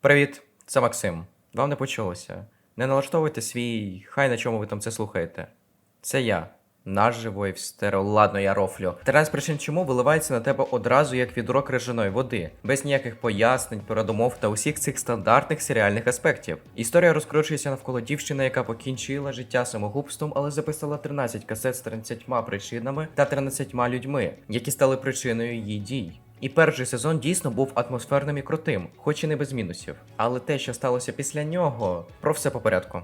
Привіт, це Максим. Вам не почулося. Не налаштовуйте свій, хай на чому ви там це слухаєте. Це я, наш живий в стерео. Ладно, я рофлю. 13 причин чому виливається на тебе одразу як відрок крижаної води, без ніяких пояснень, передумов та усіх цих стандартних серіальних аспектів. Історія розкручується навколо дівчини, яка покінчила життя самогубством, але записала 13 касет з 13 причинами та 13 людьми, які стали причиною її дій. І перший сезон дійсно був атмосферним і крутим, хоч і не без мінусів. Але те, що сталося після нього, про все по порядку.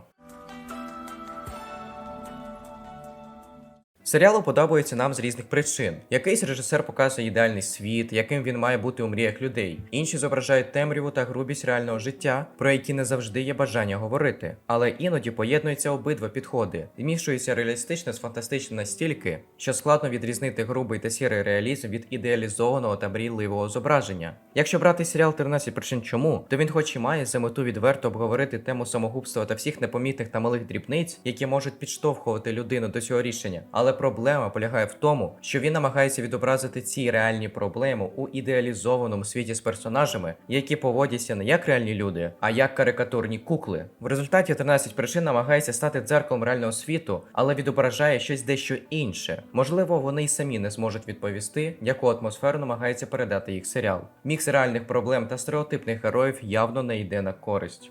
Серіал подобається нам з різних причин. Якийсь режисер показує ідеальний світ, яким він має бути у мріях людей. Інші зображають темряву та грубість реального життя, про які не завжди є бажання говорити. Але іноді поєднуються обидва підходи, змішується реалістичне з фантастичним настільки, що складно відрізнити грубий та сірий реалізм від ідеалізованого та мрійливого зображення. Якщо брати серіал «13 причин чому, то він хоч і має за мету відверто обговорити тему самогубства та всіх непомітних та малих дрібниць, які можуть підштовхувати людину до цього рішення, але проблема полягає в тому, що він намагається відобразити ці реальні проблеми у ідеалізованому світі з персонажами, які поводяться не як реальні люди, а як карикатурні кукли. В результаті 13 причин намагається стати дзеркалом реального світу, але відображає щось дещо інше. Можливо, вони й самі не зможуть відповісти, яку атмосферу намагається передати їх серіал. Мікс реальних проблем та стереотипних героїв явно не йде на користь.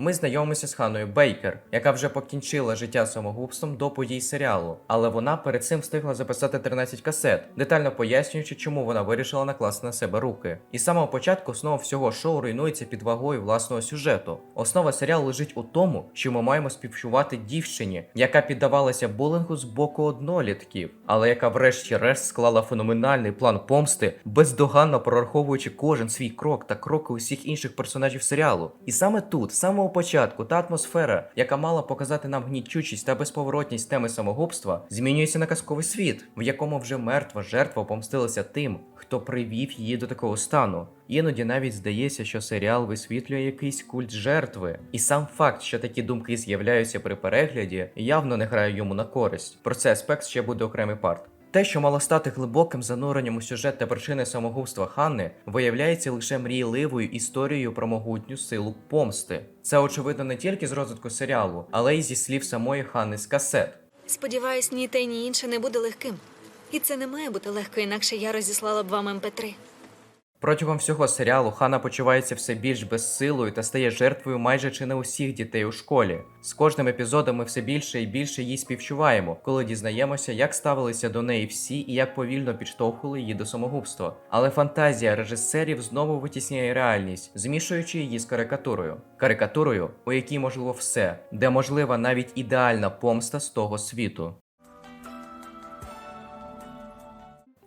Ми знайомимося з Ханою Бейкер, яка вже покінчила життя самогубством до подій серіалу, але вона перед цим встигла записати 13 касет, детально пояснюючи, чому вона вирішила накласти на себе руки. І з самого початку основа всього шоу руйнується під вагою власного сюжету. Основа серіалу лежить у тому, що ми маємо співчувати дівчині, яка піддавалася булінгу з боку однолітків, але яка врешті-решт склала феноменальний план помсти, бездоганно прораховуючи кожен свій крок та кроки усіх інших персонажів серіалу. І саме тут, з самого початку, та атмосфера, яка мала показати нам гнітючість та безповоротність теми самогубства, змінюється на казковий світ, в якому вже мертва жертва помстилася тим, хто привів її до такого стану. Іноді навіть здається, що серіал висвітлює якийсь культ жертви, і сам факт, що такі думки з'являються при перегляді, явно не грає йому на користь. Про цей аспект ще буде окремий парт. Те, що мало стати глибоким зануренням у сюжет та причини самогубства Ханни, виявляється лише мрійливою історією про могутню силу помсти. Це очевидно не тільки з розвитку серіалу, але й зі слів самої Ханни з касет. Сподіваюсь, ні те, ні інше не буде легким. І це не має бути легко, інакше я розіслала б вам МП3. Протягом всього серіалу Хана почувається все більш безсилою та стає жертвою майже чи не усіх дітей у школі. З кожним епізодом ми все більше і більше їй співчуваємо, коли дізнаємося, як ставилися до неї всі і як повільно підштовхували її до самогубства. Але фантазія режисерів знову витісняє реальність, змішуючи її з карикатурою. Карикатурою, у якій можливо все, де можлива навіть ідеальна помста з того світу.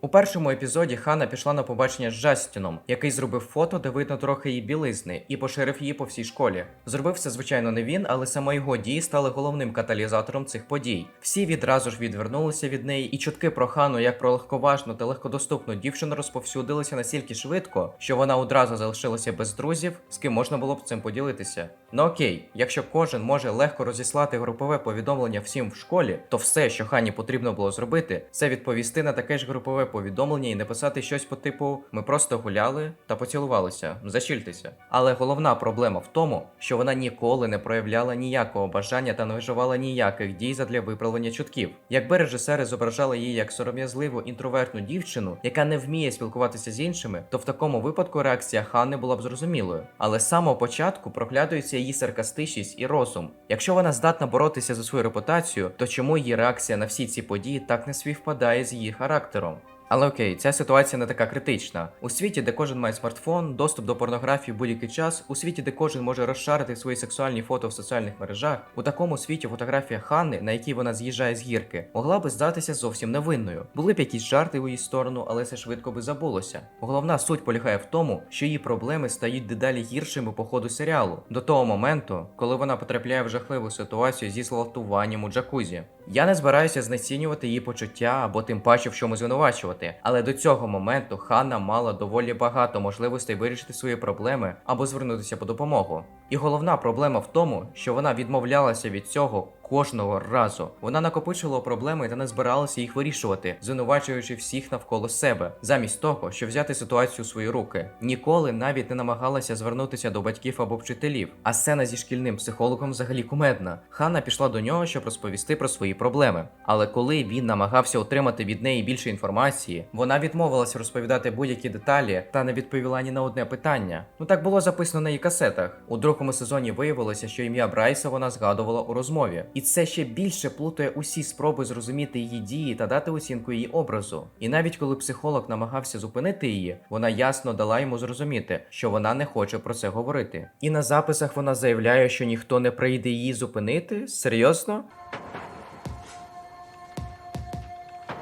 У першому епізоді Хана пішла на побачення з Джастіном, який зробив фото, де видно трохи її білизни, і поширив її по всій школі. Зробив це, звичайно, не він, але саме його дії стали головним каталізатором цих подій. Всі відразу ж відвернулися від неї, і чутки про Хану як про легковажну та легкодоступну дівчину розповсюдилися настільки швидко, що вона одразу залишилася без друзів, з ким можна було б цим поділитися. Ну окей, якщо кожен може легко розіслати групове повідомлення всім в школі, то все, що Хані потрібно було зробити, це відповісти на таке ж групове повідомлення і написати щось по типу Ми просто гуляли та поцілувалися, зачільтеся. Але головна проблема в тому, що вона ніколи не проявляла ніякого бажання та не вживала ніяких дій задля виправлення чутків. Якби режисери зображали її як сором'язливу інтровертну дівчину, яка не вміє спілкуватися з іншими, то в такому випадку реакція Ханни була б зрозумілою. Але з самого початку проглядується її саркастичність і розум. Якщо вона здатна боротися за свою репутацію, то чому її реакція на всі ці події так не співпадає з її характером? Але окей, ця ситуація не така критична. У світі, де кожен має смартфон, доступ до порнографії в будь-який час, у світі, де кожен може розшарити свої сексуальні фото в соціальних мережах, у такому світі фотографія Ханни, на якій вона з'їжджає з гірки, могла би здатися зовсім невинною. Були б якісь жарти у її сторону, але це швидко би забулося. Головна суть полягає в тому, що її проблеми стають дедалі гіршими по ходу серіалу, до того моменту, коли вона потрапляє в жахливу ситуацію зі зґвалтуванням у джакузі. Я не збираюся знецінювати її почуття або тим паче в чому звинувачувати, але до цього моменту Ханна мала доволі багато можливостей вирішити свої проблеми або звернутися по допомогу. І головна проблема в тому, що вона відмовлялася від цього кожного разу. Вона накопичувала проблеми та не збиралася їх вирішувати, звинувачуючи всіх навколо себе, замість того, щоб взяти ситуацію у свої руки. Ніколи навіть не намагалася звернутися до батьків або вчителів. А сцена зі шкільним психологом взагалі кумедна. Ханна пішла до нього, щоб розповісти про свої проблеми. Але коли він намагався отримати від неї більше інформації, вона відмовилася розповідати будь-які деталі та не відповіла ні на одне питання. Ну так було записано на її касетах. У другому сезоні виявилося, що ім'я Брайса вона згадувала у розмові, і це ще більше плутає усі спроби зрозуміти її дії та дати оцінку її образу. І навіть коли психолог намагався зупинити її, вона ясно дала йому зрозуміти, що вона не хоче про це говорити. І на записах вона заявляє, що ніхто не прийде її зупинити. Серйозно?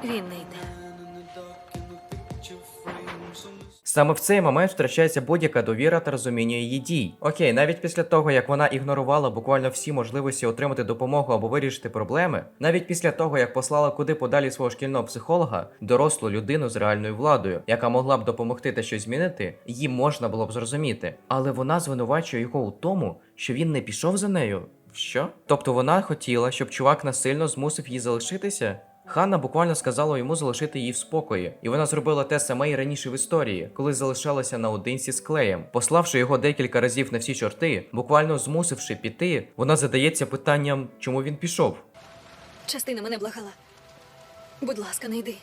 Він не йде. Саме в цей момент втрачається будь-яка довіра та розуміння її дій. Окей, навіть після того, як вона ігнорувала буквально всі можливості отримати допомогу або вирішити проблеми, навіть після того, як послала куди подалі свого шкільного психолога, дорослу людину з реальною владою, яка могла б допомогти та щось змінити, її можна було б зрозуміти. Але вона звинувачує його у тому, що він не пішов за нею. Що? Тобто вона хотіла, щоб чувак насильно змусив її залишитися? Ханна буквально сказала йому залишити її в спокої, і вона зробила те саме і раніше в історії, коли залишалася наодинці з клеєм. Пославши його декілька разів на всі чорти, буквально змусивши піти, вона задається питанням, чому він пішов. Частина мене благала. Будь ласка, не йди.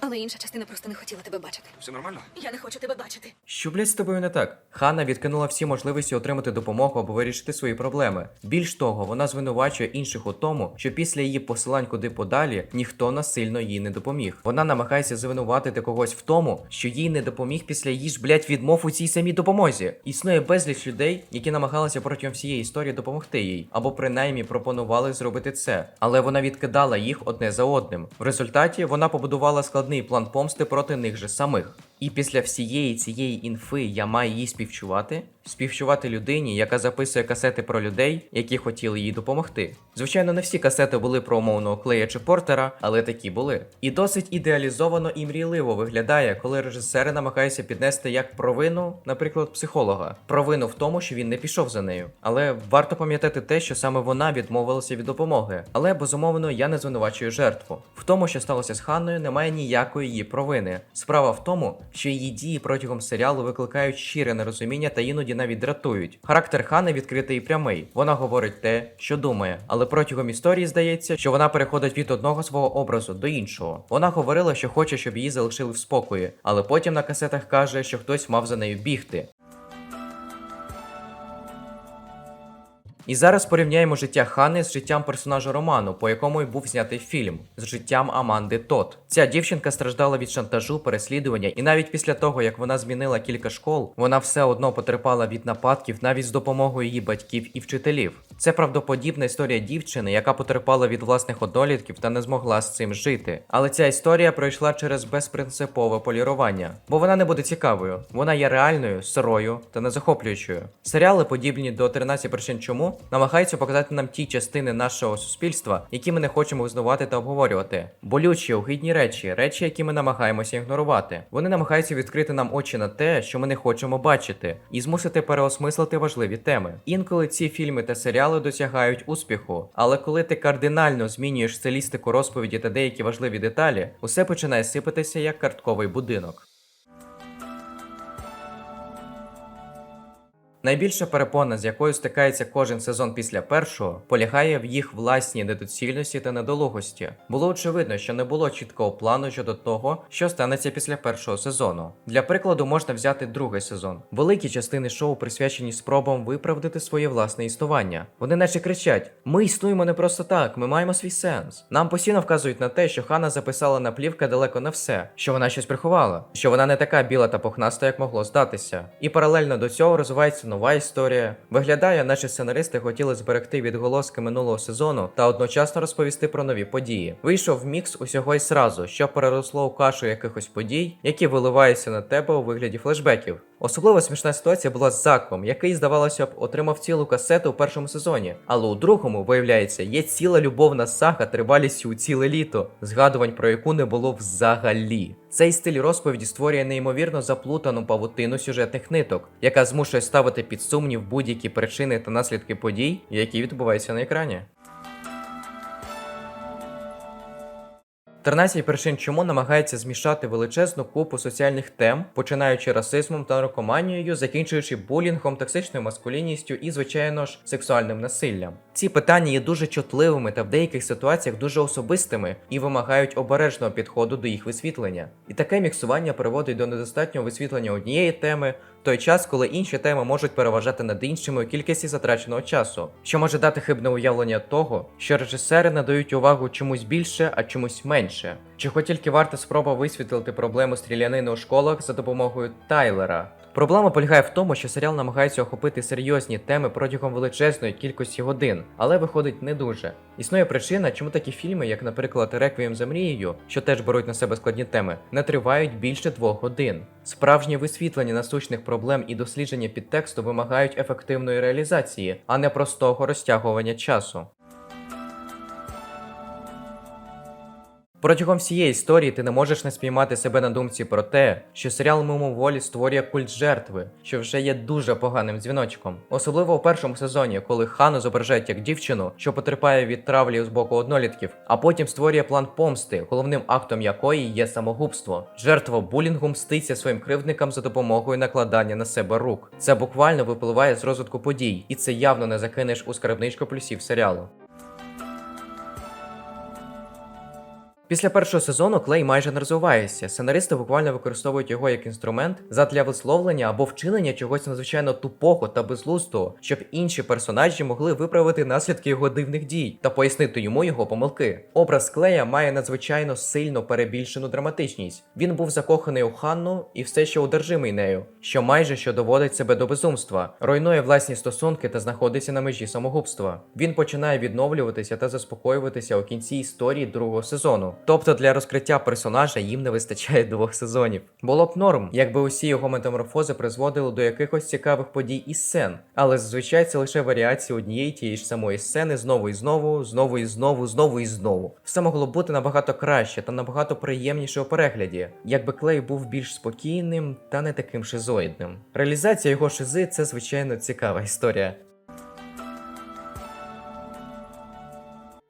Але інша частина просто не хотіла тебе бачити. Все нормально? Я не хочу тебе бачити. Що блядь, з тобою не так? Ханна відкинула всі можливості отримати допомогу або вирішити свої проблеми. Більш того, вона звинувачує інших у тому, що після її посилань куди подалі ніхто насильно їй не допоміг. Вона намагається звинуватити когось в тому, що їй не допоміг після її ж блядь, відмов у цій самій допомозі. Існує безліч людей, які намагалися протягом всієї історії допомогти їй, або принаймні пропонували зробити це. Але вона відкидала їх одне за одним. В результаті вона побудувала складний план помсти проти них же самих. І після всієї цієї інфи я маю їй співчувати? Співчувати людині, яка записує касети про людей, які хотіли їй допомогти. Звичайно, не всі касети були про умовного клея чи портера, але такі були. І досить ідеалізовано і мрійливо виглядає, коли режисери намагаються піднести як провину, наприклад, психолога, провину в тому, що він не пішов за нею. Але варто пам'ятати те, що саме вона відмовилася від допомоги. Але безумовно я не звинувачую жертву. В тому, що сталося з Ханною, немає ніякої її провини. Справа в тому, що її дії протягом серіалу викликають щире нерозуміння та іноді навіть дратують. Характер Хани відкритий і прямий. Вона говорить те, що думає, але протягом історії здається, що вона переходить від одного свого образу до іншого. Вона говорила, що хоче, щоб її залишили в спокої, але потім на касетах каже, що хтось мав за нею бігти. І зараз порівняємо життя Хани з життям персонажа роману, по якому й був знятий фільм, з життям Аманди Тот. Ця дівчинка страждала від шантажу, переслідування, і навіть після того, як вона змінила кілька школ, вона все одно потерпала від нападків навіть з допомогою її батьків і вчителів. Це правдоподібна історія дівчини, яка потерпала від власних однолітків та не змогла з цим жити. Але ця історія пройшла через безпринципове полірування, бо вона не буде цікавою. Вона є реальною, сирою та незахоплюючою. Серіали, подібні до 13 причин чому, намагаються показати нам ті частини нашого суспільства, які ми не хочемо визнавати та обговорювати. Болючі, огидні речі, речі, які ми намагаємося ігнорувати. Вони намагаються відкрити нам очі на те, що ми не хочемо бачити, і змусити переосмислити важливі теми. Інколи ці фільми та серіали досягають успіху, але коли ти кардинально змінюєш стилістику розповіді та деякі важливі деталі, усе починає сипатися як картковий будинок. Найбільша перепона, з якою стикається кожен сезон після першого, полягає в їх власній недоцільності та недолугості. Було очевидно, що не було чіткого плану щодо того, що станеться після першого сезону. Для прикладу можна взяти другий сезон. Великі частини шоу присвячені спробам виправдати своє власне існування. Вони наче кричать: ми існуємо не просто так, ми маємо свій сенс. Нам постійно вказують на те, що Хана записала на плівка далеко не все, що вона щось приховала, що вона не така біла та пухнаста, як могло здатися. І паралельно до цього розвивається нова історія. Виглядає, наче сценаристи хотіли зберегти відголоски минулого сезону та одночасно розповісти про нові події. Вийшов мікс усього й сразу, що переросло у кашу якихось подій, які виливаються на тебе у вигляді флешбеків. Особливо смішна ситуація була з Заком, який, здавалося б, отримав цілу касету у першому сезоні, але у другому, виявляється, є ціла любовна сага тривалістю у ціле літо, згадувань про яку не було взагалі. Цей стиль розповіді створює неймовірно заплутану павутину сюжетних ниток, яка змушує ставити під сумнів будь-які причини та наслідки подій, які відбуваються на екрані. 13 причин, чому намагається змішати величезну купу соціальних тем, починаючи расизмом та наркоманією, закінчуючи булінгом, токсичною маскулінністю і, звичайно ж, сексуальним насиллям. Ці питання є дуже чутливими та в деяких ситуаціях дуже особистими і вимагають обережного підходу до їх висвітлення. І таке міксування приводить до недостатнього висвітлення однієї теми, в той час, коли інші теми можуть переважати над іншими у кількості затраченого часу, що може дати хибне уявлення того, що режисери надають увагу чомусь більше, а чомусь менше. Чи хоч тільки варта спроба висвітлити проблему стрілянини у школах за допомогою Тайлера. Проблема полягає в тому, що серіал намагається охопити серйозні теми протягом величезної кількості годин, але виходить не дуже. Існує причина, чому такі фільми, як, наприклад, Реквієм за мрією, що теж беруть на себе складні теми, не тривають більше двох годин. Справжнє висвітлення насущних проблем і дослідження підтексту вимагають ефективної реалізації, а не простого розтягування часу. Протягом всієї історії ти не можеш не спіймати себе на думці про те, що серіал мимоволі створює культ жертви, що вже є дуже поганим дзвіночком. Особливо у першому сезоні, коли Хану зображають як дівчину, що потерпає від травлі з боку однолітків, а потім створює план помсти, головним актом якої є самогубство. Жертва булінгу мститься своїм кривдникам за допомогою накладання на себе рук. Це буквально випливає з розвитку подій, і це явно не закинеш у скарбничку плюсів серіалу. Після першого сезону Клей майже не розвивається. Сценаристи буквально використовують його як інструмент задля висловлення або вчинення чогось надзвичайно тупого та безглуздого, щоб інші персонажі могли виправити наслідки його дивних дій та пояснити йому його помилки. Образ Клея має надзвичайно сильно перебільшену драматичність. Він був закоханий у Ханну і все ще одержимий нею, що майже що доводить себе до безумства, руйнує власні стосунки та знаходиться на межі самогубства. Він починає відновлюватися та заспокоюватися у кінці історії другого сезону. Тобто для розкриття персонажа їм не вистачає двох сезонів. Було б норм, якби усі його метаморфози призводили до якихось цікавих подій і сцен, але зазвичай це лише варіації однієї тієї ж самої сцени знову і знову, знову і знову, знову і знову. Все могло бути набагато краще та набагато приємніше у перегляді, якби клей був більш спокійним та не таким шизоїдним. Реалізація його шизи це звичайно цікава історія.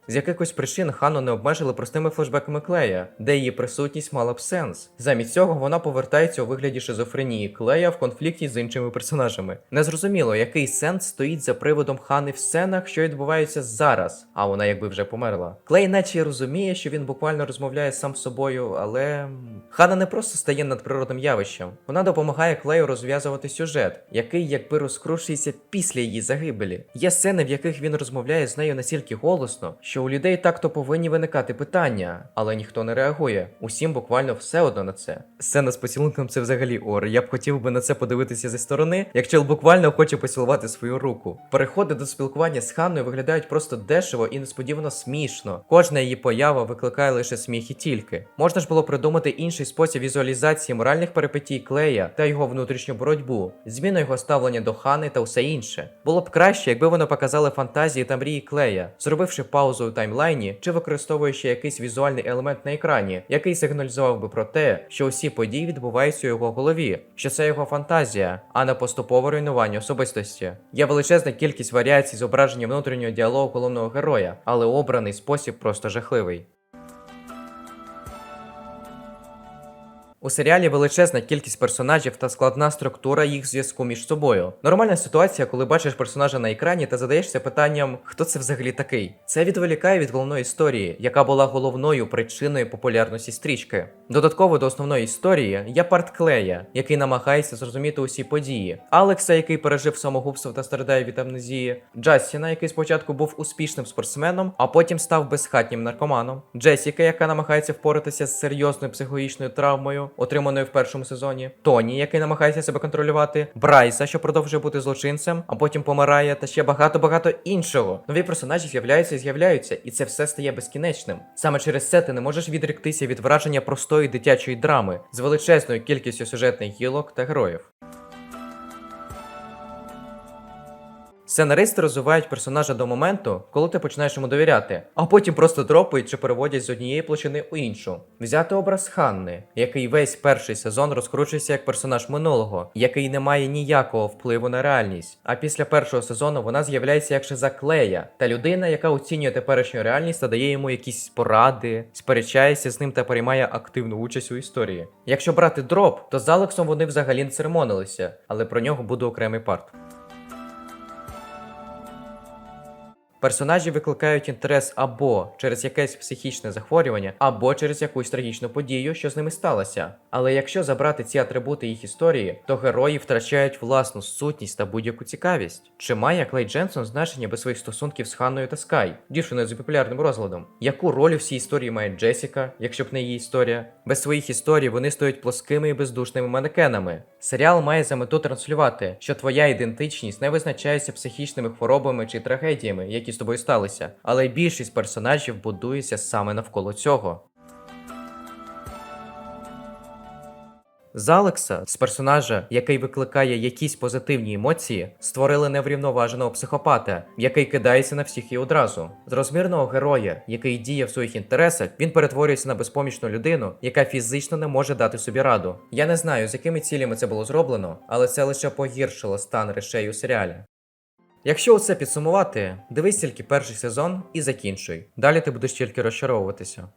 З якихось причин Хану не обмежили простими флешбеками Клея, де її присутність мала б сенс. Замість цього вона повертається у вигляді шизофренії Клея в конфлікті з іншими персонажами. Незрозуміло, який сенс стоїть за приводом Хани в сценах, що відбуваються зараз, а вона якби вже померла. Клей, наче розуміє, що він буквально розмовляє сам з собою, але Хана не просто стає надприродним явищем. Вона допомагає Клею розв'язувати сюжет, який якби розкрушується після її загибелі. Є сцени, в яких він розмовляє з нею настільки голосно, що у людей так-то повинні виникати питання, але ніхто не реагує. Усім буквально все одно на це. Сцена з поцілунком це взагалі ор. Я б хотів би на це подивитися зі сторони, як чел буквально хоче поцілувати свою руку. Переходи до спілкування з Ханною виглядають просто дешево і несподівано смішно. Кожна її поява викликає лише сміх і тільки. Можна ж було придумати інший спосіб візуалізації моральних перипетій Клея та його внутрішню боротьбу, зміну його ставлення до Хани та усе інше. Було б краще, якби вони показали фантазії та мрії Клея, зробивши паузу у таймлайні чи використовуючи якийсь візуальний елемент на екрані, який сигналізував би про те, що усі події відбуваються у його голові, що це його фантазія, а не поступове руйнування особистості. Є величезна кількість варіацій зображення внутрішнього діалогу головного героя, але обраний спосіб просто жахливий. У серіалі величезна кількість персонажів та складна структура їх зв'язку між собою. Нормальна ситуація, коли бачиш персонажа на екрані та задаєшся питанням, хто це взагалі такий. Це відволікає від головної історії, яка була головною причиною популярності стрічки. Додатково до основної історії є парт Клея, який намагається зрозуміти усі події, Алекса, який пережив самогубство та страдає від амнезії, Джастіна, який спочатку був успішним спортсменом, а потім став безхатнім наркоманом, Джесіка, яка намагається впоратися з серйозною психологічною травмою, отриманою в першому сезоні, Тоні, який намагається себе контролювати, Брайса, що продовжує бути злочинцем, а потім помирає, та ще багато-багато іншого. Нові персонажі з'являються і з'являються, і це все стає безкінечним. Саме через це ти не можеш відректися від враження простої дитячої драми з величезною кількістю сюжетних гілок та героїв. Сценаристи розвивають персонажа до моменту, коли ти починаєш йому довіряти, а потім просто дропають чи переводять з однієї площини у іншу. Взяти образ Ханни, який весь перший сезон розкручується як персонаж минулого, який не має ніякого впливу на реальність. А після першого сезону вона з'являється як шиза Клея, та людина, яка оцінює теперішню реальність та дає йому якісь поради, сперечається з ним та приймає активну участь у історії. Якщо брати дроп, то з Алексом вони взагалі не церемонилися, але про нього буде окремий парт. Персонажі викликають інтерес або через якесь психічне захворювання, або через якусь трагічну подію, що з ними сталося. Але якщо забрати ці атрибути їх історії, то герої втрачають власну сутність та будь-яку цікавість. Чи має Клей Дженсон значення без своїх стосунків з Ханною та Скай, дівчиною з популярним розладом? Яку роль у всій історії має Джесіка, якщо б не її історія? Без своїх історій вони стають плоскими і бездушними манекенами. Серіал має за мету транслювати, що твоя ідентичність не визначається психічними хворобами чи трагедіями, які з тобою сталися, але більшість персонажів будується саме навколо цього. З Алекса, з персонажа, який викликає якісь позитивні емоції, створили неврівноваженого психопата, який кидається на всіх і одразу. З розмірного героя, який діє в своїх інтересах, він перетворюється на безпомічну людину, яка фізично не може дати собі раду. Я не знаю, з якими цілями це було зроблено, але це лише погіршило стан речей у серіалі. Якщо усе підсумувати, дивись тільки перший сезон і закінчуй. Далі ти будеш тільки розчаровуватися.